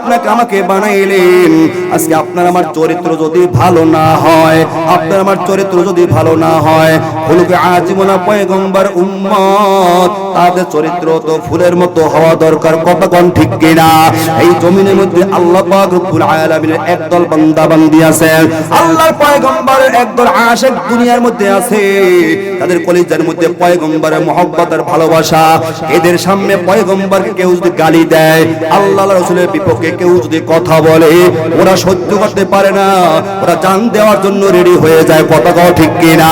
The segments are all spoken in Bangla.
আপনাকে আমাকে বানাইলেন। আজকে আপনার আমার চরিত্র যদি ভালো না হয়, আপনার আমার চরিত্র যদি ভালো না হয় হলুকে আজীবনা পয়গম্বর উম্মত, তাদের চরিত্র তো ফুলের মতো হওয়া দরকার কতক্ষণ ঠিক কিনা? এই জমিনের মধ্যে আল্লাহ পাক রব্বুল আলামিনের একদল বান্দা বান্দি আছেন আল্লাহর পয়গম্বরের একদল আশিক দুনিয়ার মধ্যে আছে। তাদের কলিজার মধ্যে পয়গম্বরের মহব্বত আর ভালোবাসা। এদের সামনে পয়গম্বরকে কেউ যদি গালি দেয় আল্লাহ রাসূলের বিপক্ষে কেউ যদি কথা বলে, ওরা সহ্য করতে পারে না, ওরা জান দেওয়ার জন্য রেডি হয়ে যায় কতটাও ঠিক কিনা?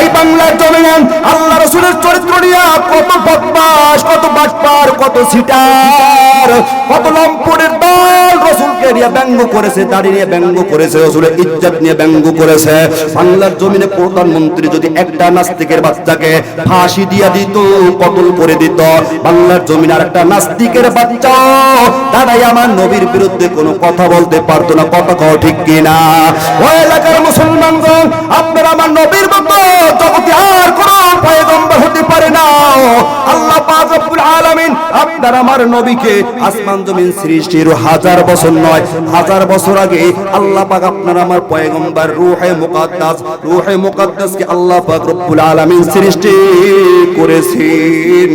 এই বাংলার জমিনে আল্লাহ রাসূলের চরিত্র নিয়ে কত বদমাশ, কত বাটপার, কত সিটার কত লম্পটের দল রসুলকে নিয়ে ব্যঙ্গ করেছে, দাড়ি নিয়ে ব্যঙ্গ করেছে, রসুলের ইজ্জত নিয়ে ব্যঙ্গ করেছে। বাংলার জমিনে প্রধানমন্ত্রী যদি একটা নাস্তিকের বাচ্চাকে ফাঁসি দিয়া দিত, কতল করে দিত, বাংলার জমিনে আর একটা নাস্তিকের বাচ্চা দাদাই আমার নবীর বিরুদ্ধে কোনো কথা বলতে পারতো না। কথা কও ঠিক কিনা? ও এলাকার মুসলমানগণ, আপনার আমার নবীর মতো, জগতে আর কোনো পয়গম্বর হতে পারে না। আল্লাহ পাক রব্বুল আলামিন আপনার আমার নবীকে আসমান জমিন সৃষ্টির হাজার বছর নয়, হাজার বছর আগে আল্লাহ পাক আপনার আমার পয়গম্বর রূহে মুকাদ্দাস, রূহে মুকাদ্দাসকে আল্লাহ পাক রব্বুল আলামিন সৃষ্টি করেছেন।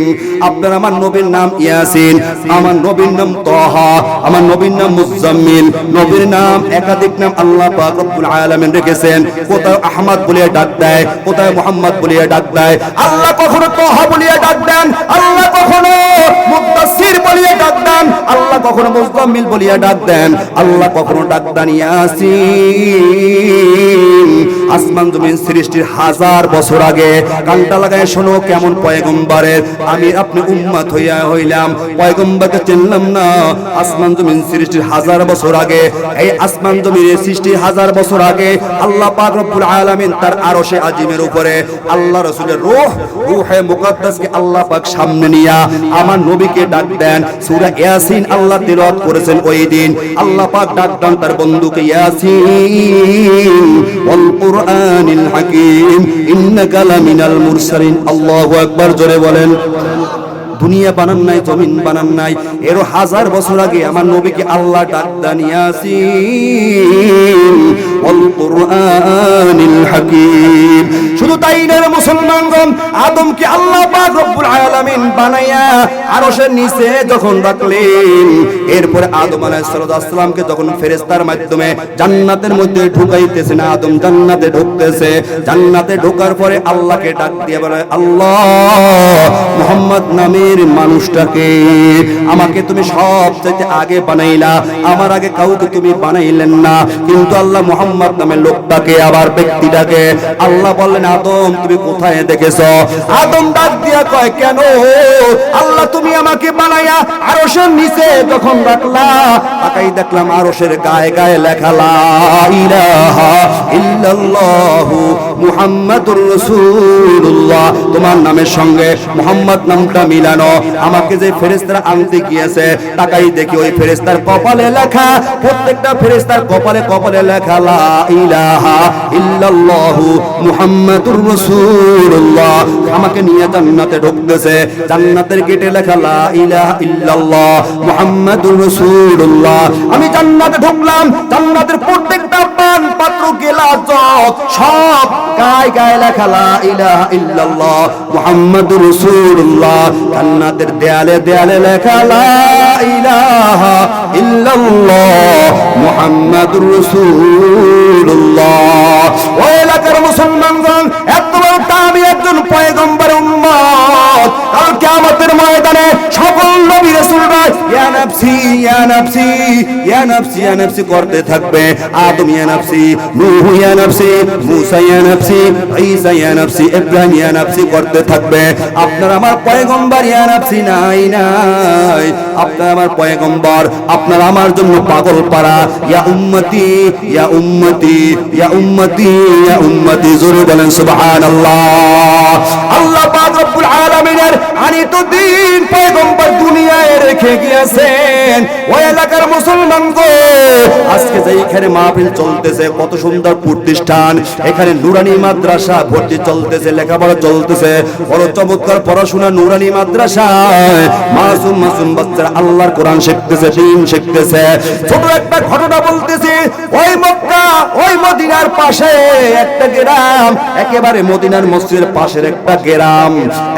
আপনার আমার নবীর নাম ইয়াসিন, আমার নবীর নাম তাহা আমার নবীর নাম মুজাম্মিল। নবীর নাম একাধিক নাম আল্লাহ পাক রব্বুল আলামিন রেখেছেন। কোথায় আহমদ বলিয়ে ডাক দেয়, কোথায় মোহাম্মদ বলিয়া ডাক দেয়, আল্লাহ কখনো তাহা বলিয়া ডাক দেন, আল্লাহ কখনো মুদাসসির বলিয়া ডাক দেন, আল্লাহ কখনো মুজাম্মিল বলিয়া ডাক দেন, আল্লাহ কখনো ডাক দেন ইয়াসিন। আসমান জমিন সৃষ্টির হাজার বছর আগে। কানটা লাগায় শোনো কেমন পয়গম্বরের। আমি আপনি উম্মত হইয়া হইলাম, পয়গম্বরকে চিনলাম না। আসমান জমিন সৃষ্টির হাজার বছর আগে। এই আসমান জমিনের সৃষ্টির হাজার বছর আগে, আল্লাহ পাক রব্বুল আলামিন তার আরশে আজিমের উপরে আল্লাহ রাসূলের রূহ, রূহে মুকাদ্দাসকে আল্লাহ পাক সামনে নিয়া আমার নবীকে ডাক দেন। সূরা ইয়াসিন আল্লাহ তিলাওয়াত করেছেন ওই দিন। আল্লাহ পাক ডাক দেন তার বন্ধুকে, ইয়াসিন ওয়াল কুরআনিল الحكيم إنك لمن المرسلين الله أكبر جري বলেন। দুনিয়া বানান নাই, জমিন বানান নাই। এরও হাজার বছর আগে আমার নবীকে আল্লাহ ডাক দেন ইয়াসিন। ওয়াল কুরআনিল হাকীম। শুধু তাই না মুসলমানগণ, আদমকে আল্লাহ পাক আলামিন বানাইয়া আরশের নিচে যখন রাখলেন, এরপরে আদম আলাইহিস সালামকে যখন ফেরেশতার মাধ্যমে জান্নাতের মধ্যে ঢুকাইতেছেন আদম জান্নাতে ঢুকতেছে। জান্নাতে ঢোকার পরে আল্লাহকে ডাক দিয়ে বলে, আল্লাহ, মুহাম্মদ নামের মানুষটাকে আমাকে তুমি সব চাইতে আগে বানাইলা। আমার আগে কাউকে তুমি বানাইলেন না। কিন্তু আল্লাহ মুহাম্মদ নামের লোকটাকে, আবার ব্যক্তিটাকে, আল্লাহ বললেন, আদম, তুমি কোথায় দেখেছ? আদম ডাক দিয়া কয়, কেন আল্লাহ, তুমি আমাকে বানাইয়া আরশের নিচে যখন রাখলা, তাকাই দেখলাম আরশের গায়ে গায়ে লেখা, লা ইলাহা মুহাম্মাদুর রাসূলুল্লাহ। তোমার নামের সঙ্গে নামটা মিলানো। আমাকে যে ফেরেশতারা আনতে গিয়েছে, তাকাই দেখি ওই ফেরেশতার কপালে লেখা, প্রত্যেকটা ফেরেশতার কপালে কপালে লেখা, লা ইলাহা ইল্লাল্লাহু মুহাম্মাদুর রাসূলুল্লাহ। আমাকে নিয়ে জান্নাতে ঢুকতেছে। জান্নাতের গেটে লেখা লা ইলাহা ইল্লাল্লাহ মুহাম্মাদুর রাসূলুল্লাহ। আমি জান্নাতে ঢুকলাম, জান্নাতের প্রত্যেকটা পান পাত্র, গেলাস, জগ, সব গায়ে গায়ে লেখা লা ইলাহা ইল্লাল্লাহ মুহাম্মাদুর রাসূলুল্লাহ। জান্নাতের দেয়ালে দেয়ালে লেখা লা ইলাহা ইল্লাল্লাহ মুহাম্মাদুর রাসূলুল্লাহ। ও এলাকার মুসলমানগণ এত বড় আমি একজন পয়গম্বর উম্মত। কাল সকল নবী রাসূলরা ইয়া নাফসি ইয়া নাফসি ইয়া নাফসি ইয়া নাফসি করতে থাকবে। আদম, ইয়া নাফসি নূহ ইয়া নাফসি, মুসা, ইয়া নাফসি, ঈসা, ইয়া নাফসি, ইব্রাহিম, ইয়া নাফসি করতে থাকবে। আপনার আমার পয়গম্বর, ইয়া নাফসি নাই নাই। আপনার আমার পয়গম্বর, আপনার আমার জন্য পাগল পারা ইয়া উম্মতি ইয়া উম্মতি ইয়া উম্মতি ইয়া উম্মতি। জোরে বলেন, সুবহানাল্লাহ। আল্লাহ পাক রব্বুল আলামিনের আনিত দিন পয়গম্বর দুনিয়ায় রেখে গিয়েছেন। ওই এলাকার মুসলমান গো, আজকে যে এখানে মাহফিল চলতেছে, কত সুন্দর প্রতিষ্ঠান। এখানে নুরানি মাদ্রাসা ভর্তি চলতেছে, লেখাপড়া চলতেছে। বড় চমৎকার পড়াশোনা নুরানি মাদ্রাসায়। মাসুম মাসুম বাচ্চারা আল্লাহর কোরআন শিখতেছে, দিন শিখতেছে। ছোট একটা ঘটনা বলতেছি, ওই মক্কা, ওই মদিনার পাশে একটা গ্রাম, একেবারে মদিনার মসজিদের পাশের একটা গ্রাম।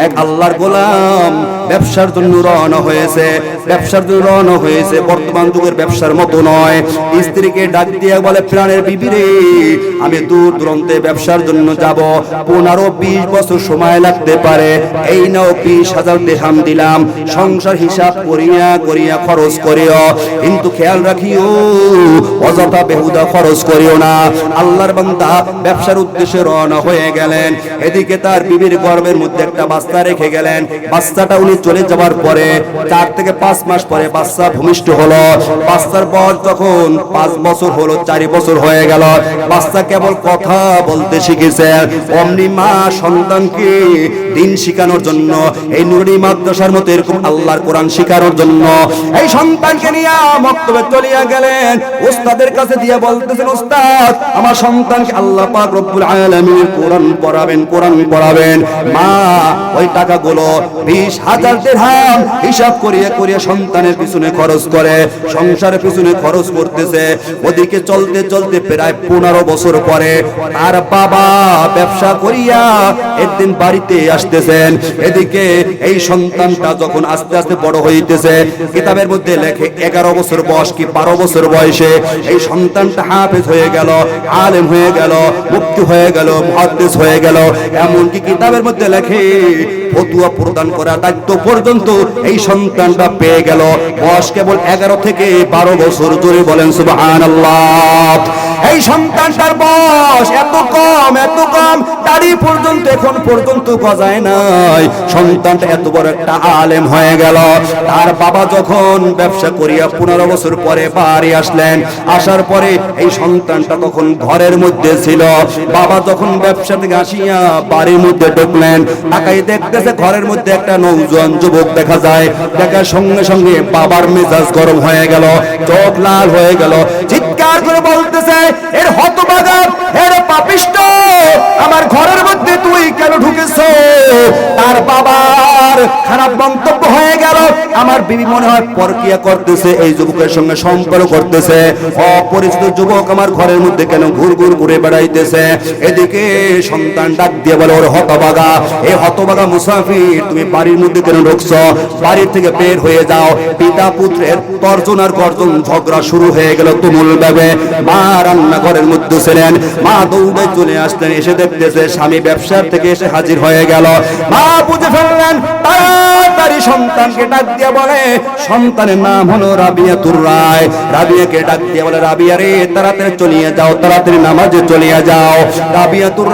এক আল্লাহর গোলাম ব্যবসার জন্য রওনা হয়েছে, ব্যবসার জন্য হয়েছে, বর্তমান যুগের ব্যবসার মতো নয়। স্ত্রীকে ডাক দিয়ে বলে, প্রাণের আমি দূর ব্যবসার জন্য যাব। পনেরো বিশ বছর সময় লাগতে পারে। এই নাও বিশ হাজার দেহাম দিলাম। সংসার হিসাব করিয়া করিয়া খরচ করিও। কিন্তু খেয়াল রাখিও, অযথা বেহুদা খরচ করিও না। আল্লাহর বান্দা ব্যবসার উদ্দেশ্যে রওনা হয়ে গেলেন। এদিকে তার বিবির গর্ভের মধ্যে একটা বাচ্চা রেখে গেলেন। বাচ্চাটা উনি চলে যাওয়ার পরে চার থেকে পাঁচ মাস পরে বাচ্চা ভূমিষ্ঠ হলো। বাচ্চার বয়স যখন পাঁচ বছর হলো, চারি বছর হয়ে গেল। বাচ্চা কেবল কথা বলতে শিখেছে। অমনি মা সন্তানকে দিন শিখানোর জন্য, এই নুরি মাদ্রাসার মতো এরকম আল্লাহর কোরআন শিখানোর জন্য এই সন্তানকে নিয়ে মক্তবে চলিয়া গেলেন। ওস্তাদের কাছে দিয়ে বলতেছেন ওস্তাদ আমার সন্তানকে আল্লাহ পাক রব্বুল আলামিন কোরআন পড়াবেন কোরআন পড়াবেন। মা, ওই টাকাগুলো বিশ হাজার দিরহাম হিসাব করিয়ে করিয়ে সন্তানের পিছনে খরচ করে, সংসারের পিছনে খরচ করতেছে। ওদিকে চলতে চলতে প্রায় পনেরো বছর পরে তার বাবা ব্যবসা করিয়া একদিন বাড়িতে আসতেছেন। এদিকে এই সন্তানটা যখন আস্তে আস্তে বড় হইতেছে, কিতাবের মধ্যে লেখে, এগারো বছর বয়স কি বারো বছর বয়সে? এই সন্তানটা হাফেজ হয়ে গেল, আলেম হয়ে গেল, মুক্তি হয়ে গেল মহাদ্দেশ হয়ে গেল। এমনকি কিতাবের মধ্যে লেখে, ফতুয়া প্রদান করা দায়িত্ব পর্যন্ত এই সন্তানটা পেয়ে গেল। বয়স কেবল এগারো থেকে বারো বছর। জুড়ে বলেন সুবাহান এই সন্তানটার বয়স এত কম এত কম দাড়ি পর্যন্ত, এখন পর্যন্ত গজায় নাই। সন্তানটা এত বড় একটা আলেম হয়ে গেল। তার বাবা যখন ব্যবসা করিয়া পনেরো বছর পরে বাড়ি আসলেন, আসার পরে এই সন্তানটা তখন ঘরের মধ্যে ছিল। বাবা যখন ব্যবসা থেকে আসিয়া বাড়ির মধ্যে ঢুকলেন তাকাই দেখতেছে ঘরের মধ্যে একটা নৌজন যুবক দেখা যায়। দেখার সঙ্গে সঙ্গে বাবার মেজাজ গরম হয়ে গেল, চোখ লাল হয়ে গেল। চিৎকার করে বলতেছে এর হতবাগা এর পাপিষ্ট আমার ঘরের মধ্যে তুই কেন ঢুকেছ? তার বাবার খারাপ মন্তব্য হয়ে গেল। আমার বিবি মনে হয় করতেছে, এই যুবকের সঙ্গে সম্পর্ক করতেছে। অপরিচিত যুবক আমার ঘরের মধ্যে কেন ঘুর ঘুর ঘুরে বেড়াইতেছে? এদিকে সন্তান ডাক দিয়ে বলে, ওর হতবাগা এই হতবাগা মুসাফির, তুমি বাড়ির মধ্যে কেন ঢুকছ? বাড়ির থেকে বের হয়ে যাও। পিতা পুত্রের তর্জন আর গর্জন ঝগড়া শুরু হয়ে গেল তুমুল রান্নাঘরের মধ্যে ছিলেন। মা দৌড়ে চলে আসলেন, এসে দেখতেছে স্বামী ব্যবসার থেকে এসে হাজির হয়ে গেল। মা বুঝে ফেললেন, তাড়াতাড়ি সন্তানকে ডাক দিয়ে বলে, সন্তানের নাম হলো রায়। রাবিয়াকে ডাক দিয়ে বলে, রাবিয়া রে, তাড়াতাড়ি চলিয়ে যাও, তাড়াতাড়ি নামাজে চলিয়ে যাও।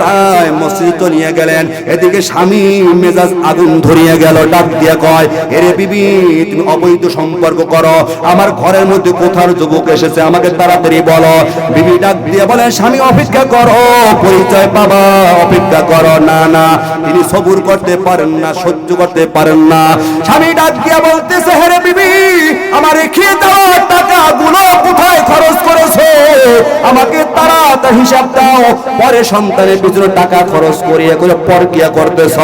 রায় মসজিদে চলিয়ে গেলেন, এদিকে স্বামী মেজাজ আগুন ধরিয়ে গেল, ডাক দিয়ে কয়, এরে বিবি, তুমি অবৈধ সম্পর্ক করো, আমার ঘরের মধ্যে কোথার যুবক এসেছে, আমাকে তাড়াতাড়ি বলো। বিবি ডাক দিয়ে বলে স্বামী, অপেক্ষা করো, পরিচয় বাবা অপেক্ষা করো, না না, তিনি সবুর করতে পারেন না, সহ্য করতে পারেন না। স্বামী ডাক দিয়ে বলতেছে হেরে বিবি, আমার খেয়ে দেওয়া টাকা গুলো কোথায় খরচ করেছ? আমাকে তাড়াতাড়ি হিসাব দাও, পরে সন্তানের পিছনে টাকা খরচ করিয়ে করে পরকিয়া করতেছ।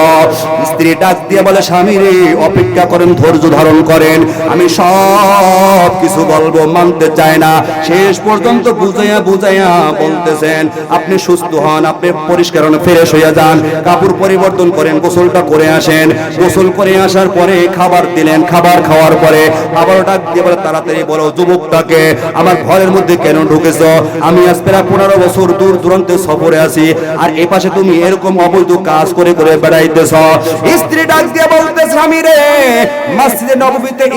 স্ত্রী ডাক দিয়ে বলে, স্বামী রে, অপেক্ষা করেন, ধৈর্য ধারণ করেন, আমি সব কিছু বলব, মানতে চায় না। শেষ পর্যন্ত বুঝাইয়া বুঝাইয়া বলতেছেন, আপনি সুস্থ হন, আপনি পরিষ্কার ফ্রেশ হইয়া যান। কাপড় পরিবর্তন করেন, গোসলটা করে আসেন। গোসল করে আসার পরে খাবার দিলেন, খাবার খাওয়ার পরে আবার ডাক দিয়ে বলে, তাড়াতাড়ি বলো, যুবকটাকে আমার ঘরের মধ্যে কেন ঢুকেছ? আমি আজ প্রায় পনেরো বছর দূর দূরান্তে সফরে আছি, আর এ পাশে তুমি এরকম অবৈধ কাজ করে করে বেড়াইতেছ। স্ত্রী ডাক দিয়ে বলতে, স্বামী রে, মসজিদে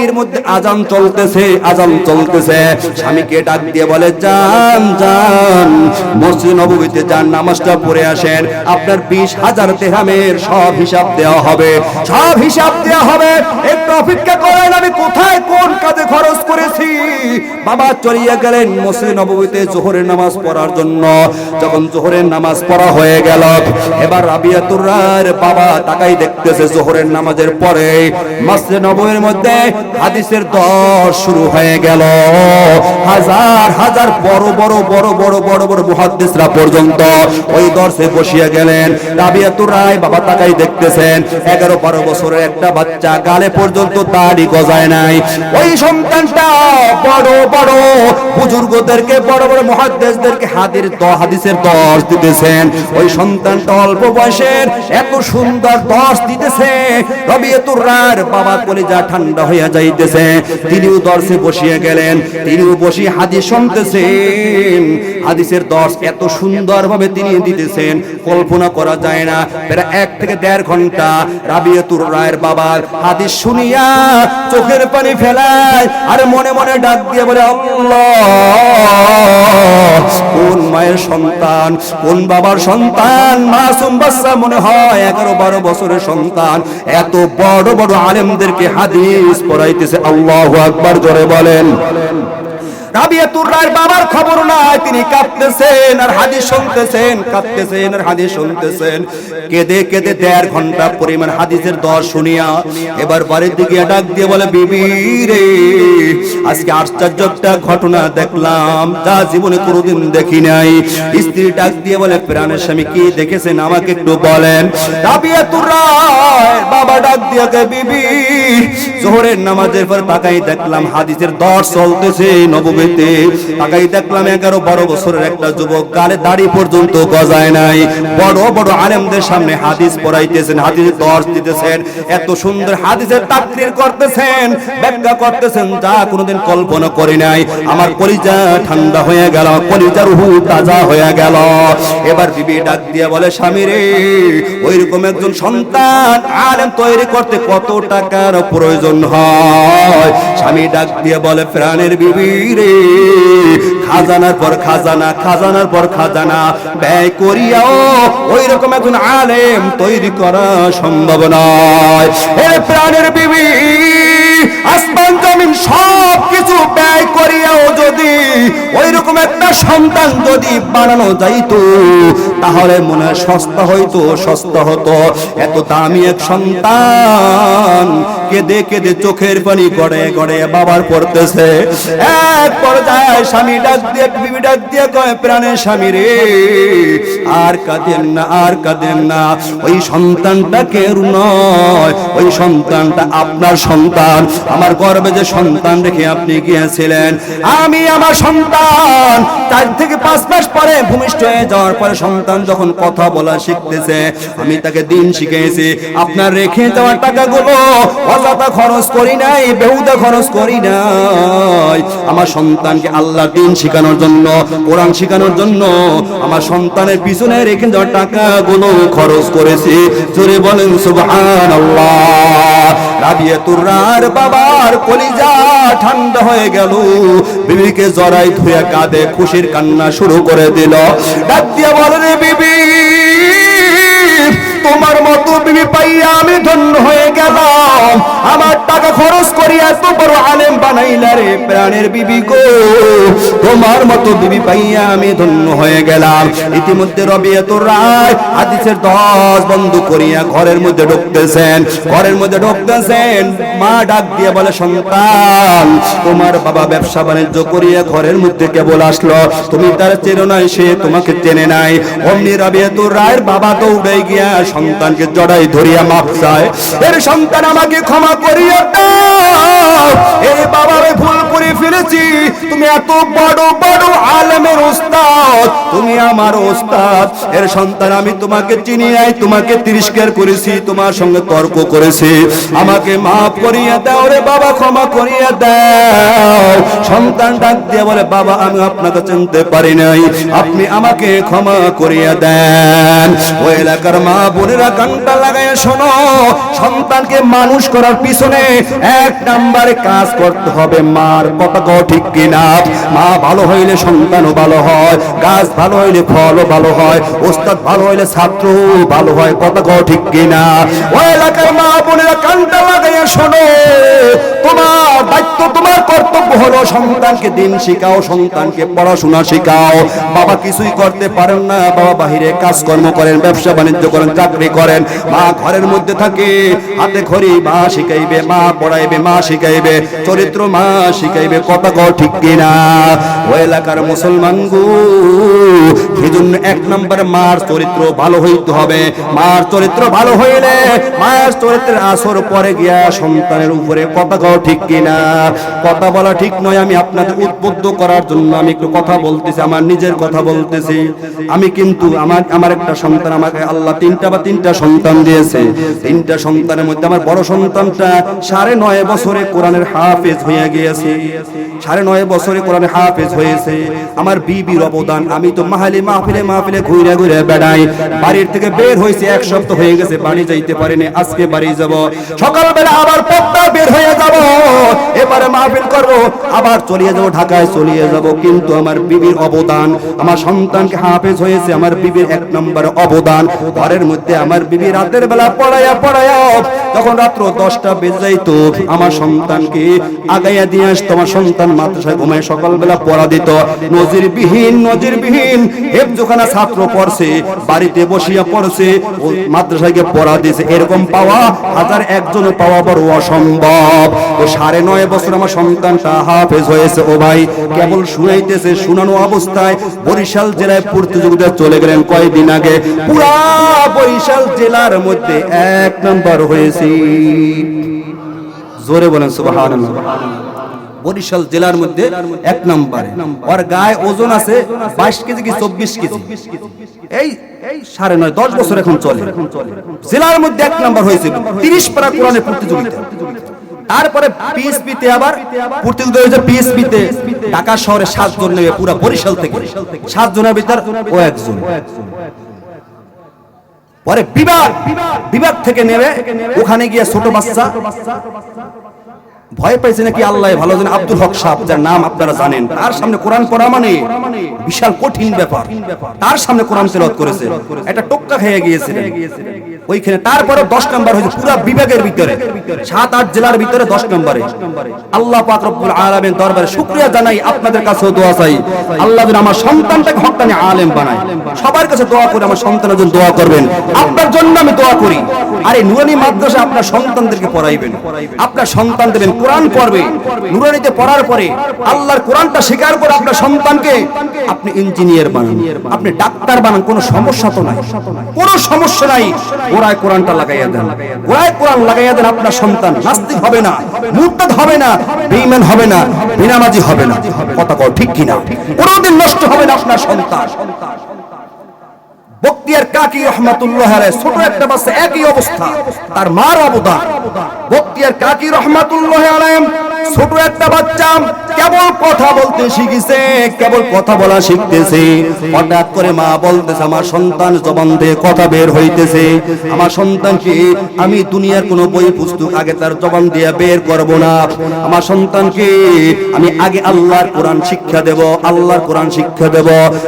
এর মধ্যে আজান চলতেছে আজান চলতেছে। স্বামীকে ডাক দিয়ে বলে, যান যান। মসজিদ নববীতে যান নামাজটা পড়ে আসেন, আপনার বিশ হাজার তেহামের সব হিসাব দেওয়া হবে। সব হিসাব দেওয়া হবে। একটু অপেক্ষা করেন, আমি কোথায় কোন কাজে খরচ করেছি? বাবা চলিয়ে গেলেন মসজিদ নববীতে জোহরের নামাজ পড়ার জন্য। যখন জোহরের নামাজ পড়া হয়ে গেল, এবার রাবিয়াতুর বাবা তাকাই দেখতেছে জোহরের নামাজের পরে। মসজিদ নববীর মধ্যে হাদিসের দর শুরু হয়ে গেল। হাজার হাজার বড় বড় বড় বড় বড় বড় বড় মুহাদ্দিসরা পর্যন্ত ওই দর্শে বসিয়ে গেলেন। রাবিয়াতুর রায় বাবা তাকাই দেখতেছেন, এগারো বারো বছরের একটা বাচ্চা গালে পর্যন্ত দাড়ি গজায় নাই। ওই সন্তানটা বড় বড় বুজুর্গদেরকে, বড় বড় মহাদ্দেশদেরকে হাদির দ, হাদিসের দশ দিতেছেন। ওই সন্তানটা অল্প বয়সের, এত সুন্দর দশ দিতেছে। রবিয়তুর রায়ের বাবা কলিজা ঠান্ডা হইয়া যাইতেছে। তিনিও দর্শে বসিয়ে গেলেন, তিনিও বসি হাদিস শুনতেছেন। হাদিসের দশ এত সুন্দরভাবে তিনি দিতেছেন, কল্পনা করা যায় না। প্রায় এক থেকে দেড় ঘণ্টা রাবিয়াতুর রায়ের বাবার হাদিস শুনিয়া চোখের পানি ফেলায় আর মনে মনে ডাক দিয়ে বলে কোন মায়ের সন্তান, কোন বাবার সন্তান? মাসুম বাচ্চা মনে হয় এগারো বারো বছরের সন্তান। এত বড় বড় আলেমদেরকে হাদিস পড়াইতেছে। আল্লাহ আকবার জোরে বলেন। আশ্চর্য ঘটনা দেখলাম জীবনে কোনোদিন দেখি নাই। স্ত্রী ডাক দিয়ে বলে, প্রাণের স্বামী কি দেখেছেন? আমাকে একটু বলেন। বাবা ডাক দিয়ে বিবি, জোহরের নামাজের পর তাকাই দেখলাম হাদিসের দর চলতেছে নবমীতে তাকাই দেখলাম এগারো বারো বছরের একটা যুবক গালে দাড়ি পর্যন্ত গজায় নাই। বড় বড় আলেমদের সামনে হাদিস পড়াইতেছেন হাদিসের দর দিতেছেন, এত সুন্দর হাদিসের তাকরির করতেছেন, ব্যাখ্যা করতেছেন, যা কোনোদিন কল্পনা করি নাই। আমার কলিজা ঠান্ডা হয়ে গেল, কলিজার রুহু তাজা হয়ে গেল। এবার বিবি ডাক দিয়ে বলে, স্বামী রে, ওইরকম একজন সন্তান আলেম তৈরি করতে কত টাকার প্রয়োজন হয়? স্বামী ডাক দিয়ে বলে, প্রাণের বিবি রে খাজানার পর খাজানা, খাজানার পর খাজানা। ব্যয় করিয়াও ওই রকম একজন আলেম তৈরি করা সম্ভব নয়। প্রাণের বিবি আসমান, জমিন সব কিছু ব্যয় করিয়াও যদি ওই রকম একটা সন্তান যদি বানানো যাইতো, তাহলে মনে হয় সস্তা হইতো, সস্তা হতো। এত দামি এক সন্তান কেঁদে কেঁদে চোখের পানি গড়ে গড়ে বাবার পড়তেছে। এক পর্যায়ে স্বামী ডাক দিয়ে, বিবি ডাক দিয়ে কয় প্রাণের স্বামী রে, আর কাঁদেন না, আর কাঁদেন না। ওই সন্তানটা কেউ নয়, ওই সন্তানটা আপনার সন্তান। আমার গর্বে যে সন্তান রেখে আপনি গিয়েছিলেন, আমি আমার সন্তান। চার থেকে পাঁচ মাস পরে ভূমিষ্ঠ হয়ে যাওয়ার পরে সন্তান যখন কথা বলা শিখতেছে, আমি তাকে দিন শিখেছি আপনার রেখে যাওয়ার টাকাগুলো অযথা খরচ করি নাই, বেহুদা খরচ করি নাই। আমার সন্তানকে আল্লাহ দিন শেখানোর জন্য, কোরআন শেখানোর জন্য আমার সন্তানের পিছনে রেখে যাওয়ার টাকাগুলো খরচ করেছি। জোরে বলেন, সুবহানাল্লাহ। রাবিয়াতুর রার বাবার কলিজা ঠান্ডা হয়ে গেল। বিবিকে জড়াই ধুয়ে কাঁদে খুশির কান্না শুরু করে দিল। ডাক দিয়ে বলে বিবি তোমার মতো বিবি পাইয়া আমি ধন্য হয়ে গেলাম। আমার টাকা খরচ করি এত বড় আলেম বানাইলা রে প্রাণের বিবি গো। তোমার মতো বিবি পাইয়া আমি ধন্য হয়ে গেলাম। ইতিমধ্যে রবিয়ত রায় হাদিসের দশ বন্ধ করিয়া ঘরের মধ্যে ঢুকতেছেন। ঘরের মধ্যে ঢুকতেছেন, মা ডাক দিয়ে বলে, সন্তান, তোমার বাবা ব্যবসা বাণিজ্য করিয়া ঘরের মধ্যে কেবল আসলো। তুমি তার চেনো নাই, সে তোমাকে চেনে নাই। অমনি রবিয়ত রায়ের বাবা তো উড়ে গিয়া সন্তানকে জড়াই ধরিয়া মাপ চায়। এর সন্তান আমাকে ক্ষমা করিয়া দাও। এই বাবা আমি ভুল করে ফেলেছি। তুমি এত বড় বড় আলেমের ওস্তাদ। তুমি আমার ওস্তাদ। এর সন্তান আমি তোমাকে চিনি নাই, তোমাকে তিরস্কার করেছি, তোমার সঙ্গে তর্ক করেছি। আমাকে মাফ করিয়া দাও রে বাবা, ক্ষমা করিয়া দাও। সন্তান ডাক দিয়ে বলে, বাবা, আমি আপনাকে চিনতে পারি নাই। আপনি আমাকে ক্ষমা করিয়া দেন। ওই এলাকার মা বোনেরা কানটা লাগায় শোনো। সন্তানকে মানুষ করার পিছনে এক নাম্বারে কাজ করতে হবে। মার কথা কও ঠিক কিনা? মা ভালো হইলে সন্তানও ভালো হয়, গাছ ভালো হইলে ফলও ভালো হয়, ওস্তাদ ভালো হইলে ছাত্র ভালো হয়, কথা কও ঠিক কিনা? ওই এলাকার মা বোনেরা কানটা লাগাইয়া শোনো। তোমার দায়িত্ব, তোমার কর্তব্য হলো সন্তানকে দিন শেখাও, সন্তানকে পড়াশোনা শেখাও। বাবা কিছুই করতে পারেন না, বাবা বাহিরে কাজকর্ম করেন, ব্যবসা বাণিজ্য করেন চাকরি করেন, মা ঘরের মধ্যে থাকে, হাতে খড়ি, মা শিখাইবে, মা পড়াইবে, মা শিখাইবে, চরিত্র মা শিখাইবে, কথা কও ঠিক কিনা? ও এলাকার মুসলমান গো, সেজন্য এক নম্বর মার চরিত্র ভালো হইতে হবে। মার চরিত্র ভালো হইলে মার চরিত্রের আসর পরে গিয়া সন্তানের উপরে কথা কও ঠিক কিনা? কথা বলা ঠিক নয়, আমি আপনাদের উদ্বুদ্ধ করার জন্য আমি একটু কথা বলতেছি, আমার নিজের কথা বলতেছি। আমি কিন্তু আমার আমার একটা সন্তান আমাকে আল্লাহ তিনটা বা তিনটা সন্তান দিয়েছে। তিনটা সন্তানের মধ্যে আমার বড় সন্তানটা সাড়ে নয় বছরে কোরআনের হাফেজ হয়ে গিয়েছে। সাড়ে নয় বছরে কোরআনের হাফেজ হয়েছে। আমার বিবির অবদান, আমি তো মাহালি মাহফিলে মাহফিলে ঘুরে ঘুরে বেড়াই। বাড়ির থেকে বের হয়েছে, এক সপ্তাহ হয়ে গেছে, বাড়ি যাইতে পারিনি, আজকে বাড়ি যাব। সকালবেলা আবার পদ্মা বের হয়ে যাব। এবারে মাহফিল করব, আবার চলিয়ে যাব, ঢাকায় চলিয়ে যাব। কিন্তু আমার বিবির অবদান, আমার সন্তানকে হাফেজ হয়েছে, আমার বিবির এক নম্বর অবদান। ঘরের মধ্যে আমার বিবি রাতের বেলা পড়াইয়া পড়াইয়া যখন রাত্র দশটা বেজে যাইতো। আমার সন্তানকে আগাইয়া দিয়ে আসতো। আমার সন্তান মাদ্রাসায় ঘুমায়। সকালবেলা পড়া দিত। নজিরবিহীন নজিরবিহীন। হেফজোখানা ছাত্র পড়ছে। বাড়িতে বসিয়া পড়ছে। ও মাদ্রাসায় গিয়ে পড়া দিয়েছে এরকম পাওয়া, হাজার একজন পাওয়া বড় অসম্ভব। তো সাড়ে নয় বছর আমার সন্তানটা হাফেজ হয়েছে। ও ভাই কেবল শুনাইতেছে শুনানো অবস্থায় বরিশাল জেলায় প্রতিযোগিতা চলে গেলেন কয়েকদিন আগে। পুরা বরিশাল জেলার মধ্যে এক নম্বর হয়েছে। জোরে বলেন বরিশাল জেলার মধ্যে এক নম্বরে। ওর গায়ে ওজন আছে বাইশ কেজি কি চব্বিশ কেজি? এই সাড়ে নয়, দশ বছর এখন চলে। জেলার মধ্যে এক নম্বর হয়েছে তিরিশ পারা কোরআনের প্রতিযোগিতা। তারপরে পিএসপিতে আবার প্রতিযোগিতা হয়েছে পিএসপিতে। ঢাকা শহরে সাতজন নেবে পুরা বরিশাল থেকে। সাতজনের ভিতর ও একজন। পরে বিবার বিবার থেকে নেবে। ওখানে গিয়ে ছোট বাচ্চা। ভয় পাইছে নাকি আল্লাহ ভালো জানেন আব্দুল হক সাহেব, যার নাম আপনারা জানেন, তার সামনে কোরআন পড়া মানে বিশাল কঠিন ব্যাপার। তার সামনে কোরআন তেলাওয়াত করেছে। একটা টোক্কা খেয়ে গিয়েছিলেন। ওইখানে তারপরে দশ নম্বর হয়েছে পুরো বিভাগের ভিতরে। সাত, আট জেলার ভিতরে দশ নম্বরে। আল্লাহ পাক রব্বুল আলামিন দরবারে শুকরিয়া জানাই, আপনাদের কাছেও দোয়া চাই। আল্লাহ আমার সন্তানটাকে হক্কানি আলেম বানায়। সবার কাছে দোয়া করে আমার সন্তানের জন্য দোয়া করবেন। আপনার জন্য আমি দোয়া করি। আরে নুরানি মাদ্রাসা আপনার সন্তানদেরকে পড়াইবেন। আপনার সন্তান দেবেন কোরআন পড়বে। নুরানিতে পড়ার পরে আল্লাহর কোরআনটা শেখার পর আপনার সন্তানকে আপনি ইঞ্জিনিয়ার বানান। আপনি ডাক্তার বানান, কোনো সমস্যা তো নাই। কোনো সমস্যা নাই। গোড়ায় কোরআনটা লাগাইয়া দেন। গোড়ায় কোরআন লাগাইয়া দেন আপনার সন্তান। নাস্তিক হবে না, মুরতাদ হবে না, বেঈমান হবে না, বিনামাজি হবে না। কথা কও ঠিক কিনা? কোনোদিন নষ্ট হবে না আপনার সন্তান। বক্তিয়ার কাকি রহমাতুল্লাহ ছোট একটা বাচ্চা একই অবস্থা। তার মার অবদান। বক্তিয়ার কাকি রহমাতুল্লাহ আলাইহি ছোট একটা বাচ্চা কেবল কথা বলতে শিখেছে, কেবল কথা বলা শিখতেছে। হঠাৎ করে মা বলতেছে, আমার সন্তান জবান দিয়ে কথা বের হইতেছে। আমার সন্তানকে আমি দুনিয়ার কোনো বই, পুস্তক আগে তার জবান দিয়ে বের করব না। আমার সন্তানকে আমি আগে আল্লাহর কোরআন শিক্ষা দেব, আল্লাহর কোরআন শিক্ষা দেব।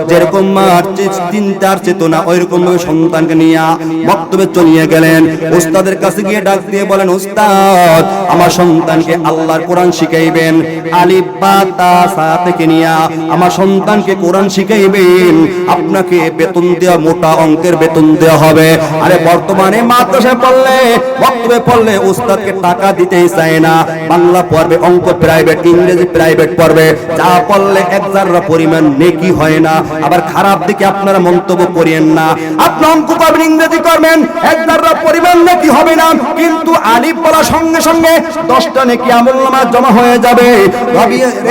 যেরকম মার চিন্তার চেতনা, ওইরকম ভাবে সন্তানকে নিয়ে বক্তব্যে চলিয়ে গেলেন। ওস্তাদের কাছে গিয়ে ডাক দিয়ে বলেন, ওস্তাদ, আমার সন্তানকে আল্লাহর কোরআন শিখাইবেন। আলিফ বা তা সা থেকে নিয়ে আমার সন্তানকে কোরআন শিখাইবেন। আপনাকে বেতন দেওয়া মোটা অঙ্কের বেতন দেওয়া হবে। আরে বর্তমানে মাদ্রাসায় পড়লে, বক্তব্যে পড়লে ওস্তাদকে টাকা দিতেই চায় না। বাংলা পড়বে, অঙ্ক প্রাইভেট ইংরেজি প্রাইভেট পড়বে। যা পড়লে এক জাররা পরিমাণ নেকি হয় না। আবার খারাপ দিকে আপনারা মন্তব্য করিয়েন না। আপনি অঙ্ক করবেন ইংরেজি করবেন, এক জাররা পরিমাণ নেকি হবে না। কিন্তু আলিফ বলার সঙ্গে সঙ্গে দশটা নেকি আমল নামা জমা হয়ে যাবে।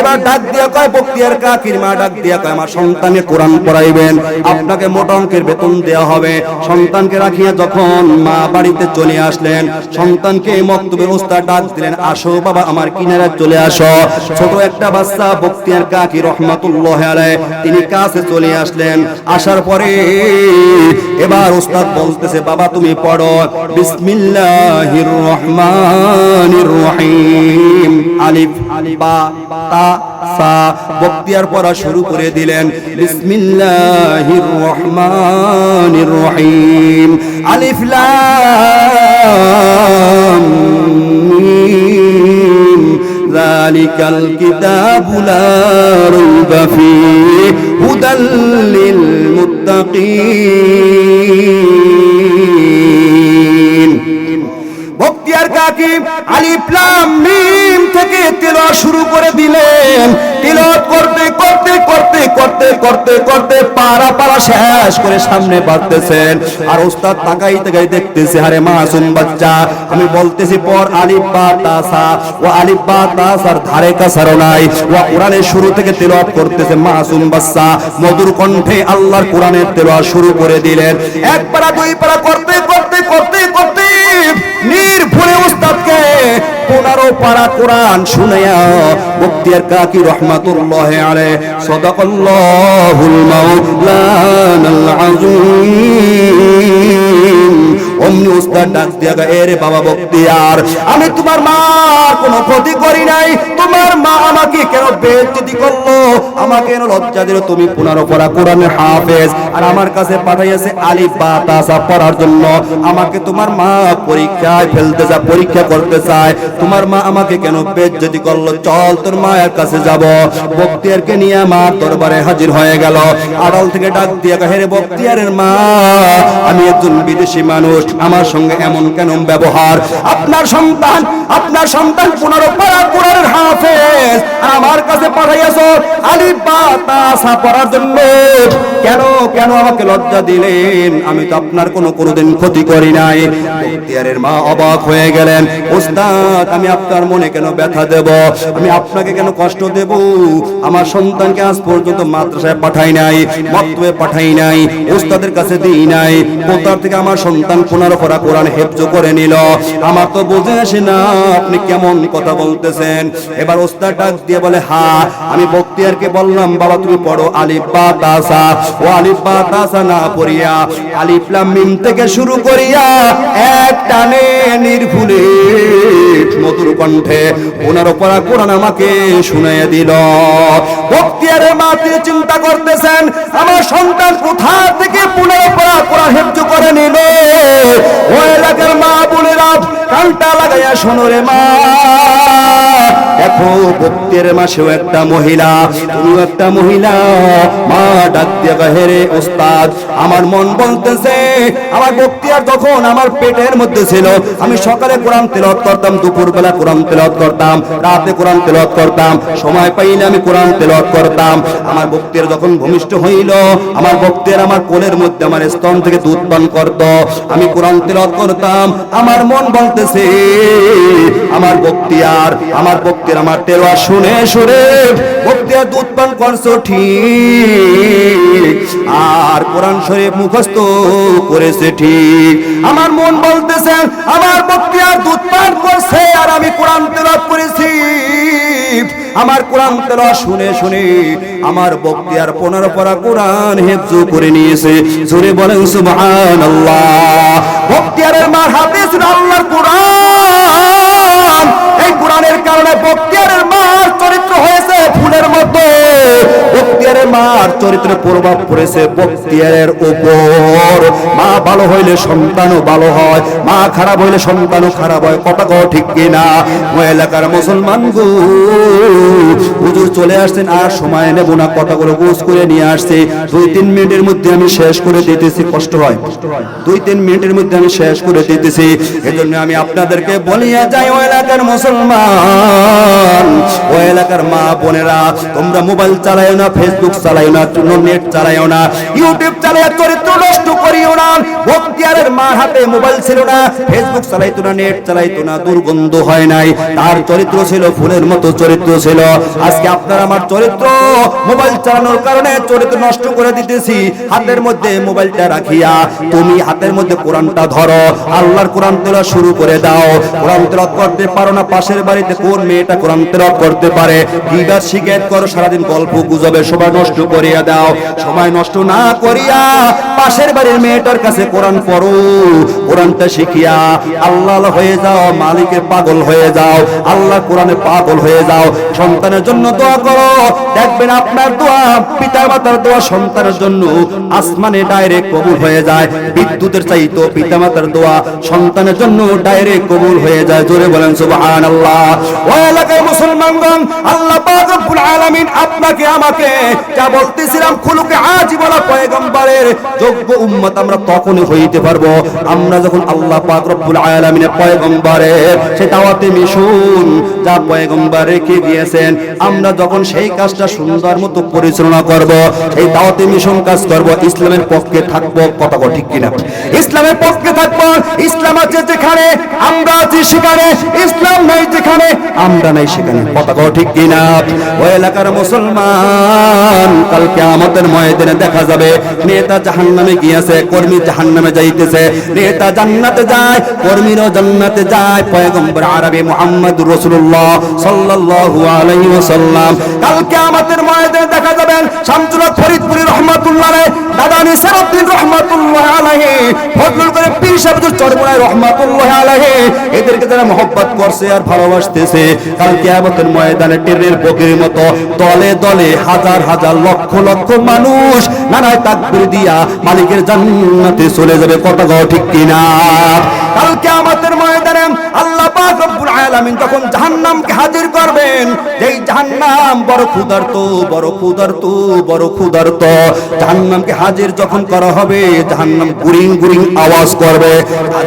এবার ডাক দিয়ে কয়, বক্তিয়ার কাকির মা ডাক দিয়ে কয়, আমার সন্তানে কোরআন পড়াইবেন। আপনাকে মোটা অঙ্কের বেতন দেওয়া হবে। সন্তানকে রাখিয়া যখন মা বাড়িতে চলে আসলেন, সন্তানকে মক্তবের ডাক দিলেন, আসো বাবা, আমার কিনারে চলে আসো। ছোট একটা বাচ্চা, বক্তিয়ার কাকি রহমাতুল্লাহ তিনি কাছে চলে আসলেন। আসার পরে এবার ওস্তাদ বলতেছে, বাবা, তুমি পড়ো। বিসমিল্লাহির রহমানির রহিম। আলিফ, বা, তা, সা বক্তিয়ার পড়া শুরু করে দিলেন। বিসমিল্লাহির রহমানির রহিম। আলিফ, লাম, মিম। যালিকাল কিতাবু লা রাইবা ফীহি হুদাল লিল মুত্তাকিন। বক্তিয়ার কাকি আলিফ লাম মিম থেকে তেলাওয়াত শুরু করে দিলেন। তেলাওয়াত করতে করতে করতে করতে করতে করতে পারা পারা শেষ করে সামনে বাড়তেছেন। আর ওস্তাদ তাকাই তাকাই দেখতেছে, আরে মাসুম বাচ্চা, আমি বলতেছি, পর আলিফ বা তাসা, ও আলিফ বা তাসার ধারে কাছারও নাই। ও কোরআনের শুরু থেকে তেলাওয়াত করতেছে, মাসুম বাচ্চা, মধুর কণ্ঠে আল্লাহর কোরআনের তেলাওয়াত শুরু করে দিলেন। এক পারা দুই পারা করতে করতে করতে পনেরো পারা কোরআন শুনাইয়া মুক্তিয়ার কাকি রহমাতুল্লাহ আলে সদাকাল্লাহুল আল আযীম। অমনি উস্তাদ ডাক দিয়া গা, এ রে বাবা বক্তিয়ার আমি তোমার মার কোনো ক্ষতি করি নাই। তোমার মা আমাকে কেন বেজ্জতি করল? আমাকে কেন লজ্জা দিল? তুমি পনেরো পড়া কোরআনের হাফেজ আর আমার কাছে পাঠাইয়াছে আলিফ বা তাসা পড়ার জন্য। আমাকে তোমার মা পরীক্ষায় ফেলতে চায় পরীক্ষা করতে চায়। তোমার মা আমাকে কেন বেজ্জতি করল? চল তোর মায়ের কাছে যাব। বক্তিয়ারকে নিয়ে মার দরবারে হাজির হয়ে গেল। আড়াল থেকে ডাক দিয়া কহে রে বক্তিয়ারের মা আমি একজন বিদেশি মানুষ আমার সঙ্গে এমন কেন ব্যবহার? আপনার সন্তান আপনার সন্তান পনেরো পারা হাফেজ। আর আমার কাছে পাঠাইয়াছো আলিফ বা তাসা পড়ার জন্য। কেন কেন আমাকে লজ্জা দিলেন? আমি তো আপনার কোনো কোনোদিন ক্ষতি করি নাই। বক্তিয়ারের মা অবাক হয়ে গেলেন। ওস্তাদ, আমি আপনার মনে কেন ব্যথা দেব? আমি আপনাকে কেন কষ্ট দেব? আমার সন্তানকে আজ পর্যন্ত মাদ্রাসায় পাঠাই নাই মতবে পাঠাই নাই, ওস্তাদের কাছে দিই নাই। কোথার থেকে আমার সন্তান পনেরো পড়া কোরআন হেফজ করে নিল। আমার তো বুঝে আসে না আপনি কেমন কথা বলতেছেন। এবার ওস্তাদ ডাক দিয়ে বলে, হা, আমি বক্তিয়ারকে বললাম, বাবা তুমি পড়ো আলিফ, বা তাসা ও আলিফ, বা তাসা না পড়িয়া আলিফ, লাম, মিম থেকে শুরু করিয়া এক টানে নির্ভুলে মধুর কণ্ঠে ওনার পড়া কোরআন আমাকে শুনাইয়া দিল। বক্তিয়ারের মা চিন্তা করতেছেন, আমার সন্তান কোথা থেকে পুনর পড়া কোরআন হেফজ করে নিল? ও এলাকার মা বোনেরা কালটা লাগাইয়া শোনো রে মা। দেখো বক্তের মাসেও একটা মহিলা, তুমিও একটা মহিলা। মা ডাক দিয়ে রে ওস্তাদ, আমার মন বলতেছে, আমার বক্তিয়ার যখন আমার পেটের মধ্যে ছিল, আমি সকালে কোরআন তেলত করতাম দুপুর বেলা কোরআন তেলত করতাম, রাতে কোরআন তেলত করতাম, সময় পাইলে আমি কোরআন তেলত করতাম। আমার বক্তিয়ার যখন ভূমিষ্ঠ হইল, আমার বক্তিয়ার আমার কোলের মধ্যে আমার স্তন থেকে দুধ পান করত। আমি কোরআন তেলত করতাম, আমার মন বলতেছে, আমার বক্তিয়ার আমার বক্তিয়ার আমার তেলোয়া শুনে শুনে বক্তিয়ার দুধ পান করছ ঠিক। আর কোরআন শরীফ মুখস্থ করেছে ঠিক। আমার মন বলতেছে, আমার বক্তিয়ার দুধ পান করছে আর আমি কোরআন তেলাওয়াত করেছি। আমার কোরআন তেলাওয়াত শুনে শুনে আমার বক্তিয়ার পনেরো পড়া কোরআন হেফজু করে নিয়েছে। জোরে বলেন, সুবহানাল্লাহ। মার চরিত্রে প্রভাব পড়েছে বক্তিয়ারের উপর। মা ভালো হইলে সন্তানও ভালো হয়, মা খারাপ হইলে সন্তানও খারাপ হয়, কথা কও ঠিক কিনা? ও এলাকার মুসলমান গো, হুজুর চলে আসছেন, আর সময় নেব না, কথাগুলো গুছ করে নিয়ে আসছে। দুই তিন মিনিটের মধ্যে আমি শেষ করে দিতেছি, কষ্ট হয়। দুই তিন মিনিটের মধ্যে আমি শেষ করে দিতেছি। এজন্য আমি আপনাদেরকে বলিয়া যাই, ও এলাকার মুসলমান, ও এলাকার মা বোনেরা, তোমরা মোবাইল চালাইও না ফেসবুক চালাইও না, নেট না। ইউটিউব চরিত্র নষ্ট করিও না। মার হাতে মোবাইল ছিল না ফেসবুক চালাইতো না, নেট চালাইতো না, দুর্গন্ধ হয় নাই। তার চরিত্র ছিল, ফুলের মতো চরিত্র ছিল। আজকে আপনার আমার চরিত্র, মোবাইল চালানোর কারণে চরিত্র নষ্ট করে দিতেছি। হাতের মধ্যে মোবাইলটা রাখিয়া, তুমি হাতের মধ্যে কোরআনটা ধরো। আল্লাহর কোরআন তেলা শুরু করে দাও। কোরআন করতে পারো না, পাশের বাড়িতে কোন মেয়েটা কোরআন তেলাওয়াত করতে পারে? গিবার শিকায়ত করো, সারাদিন গল্প গুজবে সময় নষ্ট করিয়া দাও। সময় নষ্ট না করিয়া পাশের বাড়ির মেয়েটার কাছে কোরআন পড়ো। কোরআনটা শিখিয়া আল্লাহ হয়ে যাও মালিকের পাগল হয়ে যাও, আল্লাহ কোরআনে পাগল হয়ে যাও। সন্তানের জন্য দোয়া করো। দেখবেন আপনার দোয়া পিতা মাতার দোয়া সন্তানের জন্য আসমানে ডাইরেক্ট কবুল হয়ে যায়। বিদ্যুতের চাইতো পিতা মাতার দোয়া সন্তানের জন্য ডাইরেক্ট কবুল হয়ে যায়। জোরে বলেন, সুবহানাল্লাহ। ও এলাকার মুসলমানগণ, আল্লাহ পাক রব্বুল আলামিন আপনাকে, আমাকে যা বলতেছিলাম খুলুকে আমরা যখন সেই কাজটা সুন্দর মতো পরিচালনা করব, সেই দাওয়াতে মিশন কাজ করব, ইসলামের পক্ষে থাকব, কথা ঠিক কিনা? ইসলামের পক্ষে থাকব, ইসলাম আছে যেখানে আমরা আছি সেখানে, ইসলাম নাই যেখানে আমরা নাই সেখানে, কথা ঠিক কিনা? ওই এলাকার মুসলমান কালকে আমাদের ময়দানে দেখা যাবে। নেতা জাহান্নামে গিয়েছে, কর্মী জাহান্নামে যাইতেছে। নেতা জান্নাতে যায়, কর্মীরাও জান্নাতে যায়। পয়গম্বর আরবি মুহাম্মদ ওয়াসাল্লাম। কালকে আমাদের ময়দানে দেখা যাবেন শামসুল ফরিদপুরি রহমাতুল্লাহ আলাইহি দাদা রহমাতুল্লাহ করে পীর সাহেব রহমাতুল্লাহ এদেরকে যারা করছে আর ভালোবাসতেছে কাল কিয়ামতের ময়দানে মতো দলে দলে হাজার হাজার লক্ষ লক্ষ মানুষ নানায় তাকবির দিয়া মালিকের জান্নাতে চলে যাবে। কথা ঠিক কিনা? কালকে আমাদের ময়দানে আল্লাহ পাক রব্বুল আলামিন তখন জাহান্নামকে হাজির করবেন। যেই জাহান্নাম বড় ক্ষুধার্ত বড় ক্ষুধার্ত বড় ক্ষুধার্ত। জাহান্নামকে হাজির যখন করা হবে, জাহান্নাম গুরিং গুরিং আওয়াজ করবে।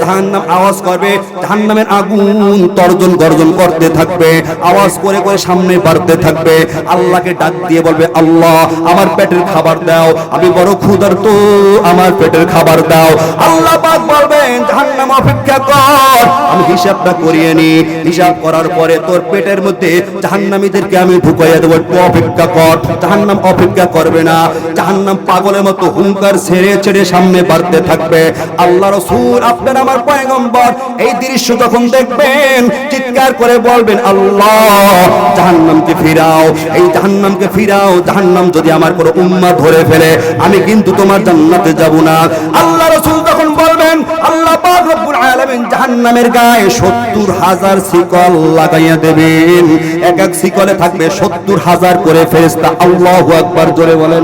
জাহান্নাম আওয়াজ করবে, জাহান্নামের আগুন তর্জন গর্জন করতে থাকবে, আওয়াজ করে করে সামনে বাড়তে থাকবে। আল্লাহকে ডাক দিয়ে বলবে, আল্লাহ, আমার পেটের খাবার দাও, আমি বড় ক্ষুধার্ত, আমার পেটের খাবার দাও। আল্লাহ পাক বলবেন, জাহান্নাম অপেক্ষা কর, আমি হিসাবটা করিয়ে নি হিসাব করার পরে তোর পেটের মধ্যে জাহান্নামীদেরকে আমি ঢুকাইয়া দেবো। অপেক্ষা কর। জাহান্নাম অপেক্ষা করবে না। জাহান্নাম পাগলের মতো হুঙ্কার ছেড়ে ছেড়ে সামনে বাড়তে থাকবে। আল্লাহ রসুল আপনার আমার পয়গম্বর। এই দৃশ্য যখন দেখবেন, চিৎকার করে বলবেন, আল্লাহ, জাহান্নামকে ফিরাও। এই জাহান্নামকে ফিরাও। জাহান্নাম যদি আমার কোনো উম্মা ধরে ফেলে, আমি কিন্তু তোমার জান্নাতে যাব না। আল্লাহ রসুল তখন বলবেন, আল্লাহ পাক রব্বুল আলামিন জাহান্নামের গায়ে 70 হাজার শিকল লাগাইয়া দেবেন। এক এক শিকলে থাকবে 70 হাজার করে ফেরেস্তা আল্লাহ একবার জোরে বলেন।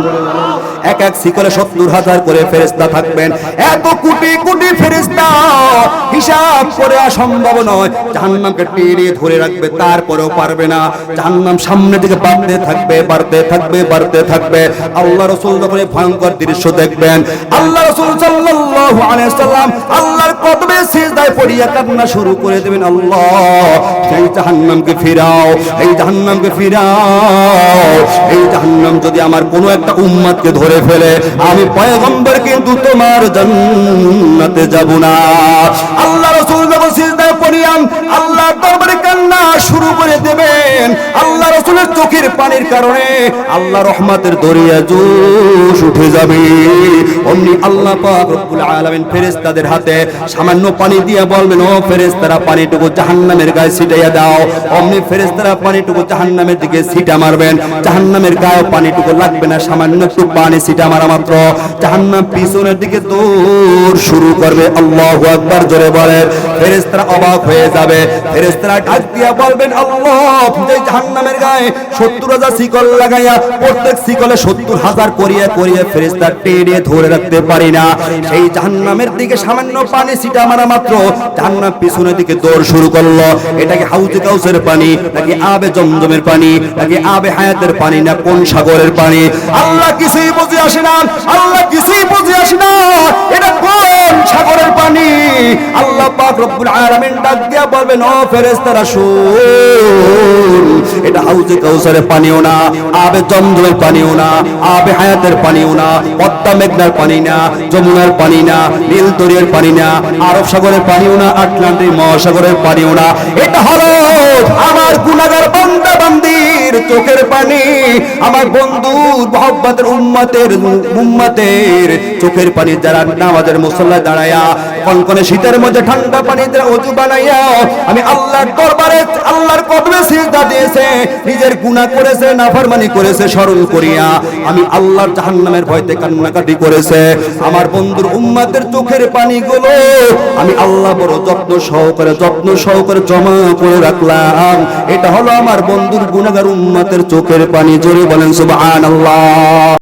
এক এক শিকলে সত্তর হাজার করে ফেরেস্তা থাকবেন। এত কোটি কোটি ফেরেস্তা হিসাব করে সম্ভব নয়। জাহান্নামকে টেনে ধরে রাখবে, তারপরেও পারবে না। জাহান্নাম সামনে দিকে বাড়তে থাকবে বাড়তে থাকবে বাড়তে থাকবে। আল্লাহ রসুল যখন ভয়ঙ্কর দৃশ্য দেখবেন, আল্লাহ রসুল সাল্লাল্লাহু আলাইহি সাল্লাম আল্লাহর কদমে সিজদায় পড়িয়া কান্না শুরু করে দেবেন, আল্লাহ সেই জাহান্নামকে ফিরাও, এই জাহান্নামকে ফিরাও, এই জাহান্নাম যদি আমার কোনো একটা উম্মতকে ধরে ফেলে। আমি পয়গম্বর কিন্তু তোমার জান্নাতে যাব না। আল্লাহ রসুল যখন সিজদায় পড়িয়াম আল্লাহ দরবারে কান্না শুরু করে রাসূলের চোখের পানির কারণে আল্লাহ রহমতের দরিয়া জোশ উঠে যাবে। অমনি আল্লাহ পাক রব্বুল আলামিন ফেরেশতাদের হাতে সামান্য পানি দিয়ে বলবেন, ও ফেরেশতারা, পানিটুকু জাহান্নামের গায়ে ছিটাইয়া দাও। অমনি ফেরেশতারা পানিটুকু জাহান্নামের দিকে ছিটা মারবেন। জাহান্নামের গায়ে পানিটুকু লাগবে না, সামান্য একটু পানি ছিটা মারা মাত্র। জাহান্নাম পিছনের দিকে দৌড় শুরু করবে। আল্লাহু আকবার জোরে বলে। ফেরেশতারা অবাক হয়ে যাবে। ফেরেশতারা ডাক দিয়া বলবেন, আল্লাহ জাহান্নামের গায়ে 70 হাজার শিকল লাগাইয়া প্রত্যেক শিকলে 70 হাজার করিয়া করিয়া ফেরেশতা টেনে ধরে রাখতে পারি না। সেই জাহান্নামের দিকে সামান্য পানি ছিটা মারা মাত্র জাহান্নাম পিছনের দিকে দৌড় শুরু করল। এটাকে হাউজে কাউসের পানি, নাকি আবে জমজমের পানি, নাকি আবে হায়াতের পানি, না কোন সাগরের পানি? আল্লাহ কিছুই বুঝে আসে না, আল্লাহ কিছুই বুঝে আসে না, এটা কোন সাগরের পানি? পাক রব্বুল আলামিন ডাক দিয়া বলবেন, ও এটা হাউজে পানিও না, আবে জমজমের পানিও না, আবে হায়াতের পানিও না, পদ্মা মেঘনার পানি না, যমুনার পানি না, নীল পানি না, আরব সাগরের পানিও না, আটলান্টিক মহাসাগরের পানিও না, এটা হলো আমার গুনাহগার বান্দা বান্দির নবীর চোখের পানি, আমার বন্ধুর মোহব্বতের উম্মতের উম্মতের চোখের পানি যারা নামাজের মুসল্লায় দাঁড়ায়া, কনকনে শীতের মধ্যে ঠান্ডা পানি দ্বারা অজু বানাইয়া, আমি আল্লাহর দরবারে, আল্লাহর কদমে সিজদা দিয়েছে, নিজের গুনাহ করেছে, নাফরমানি করেছে, স্মরণ করিয়া আমি আল্লাহর জাহান্নামের ভয়তে কান্নাকাটি করেছে। আমার বন্ধুর উম্মতের চোখের পানিগুলো আমি আল্লাহ বড় যত্ন সহকারে যত্ন সহকারে জমা করে রাখলাম। এটা হলো আমার বন্ধুর গুনাহগার উম্মতের চোখের পানি জোরে বলেন সুবহানাল্লাহ।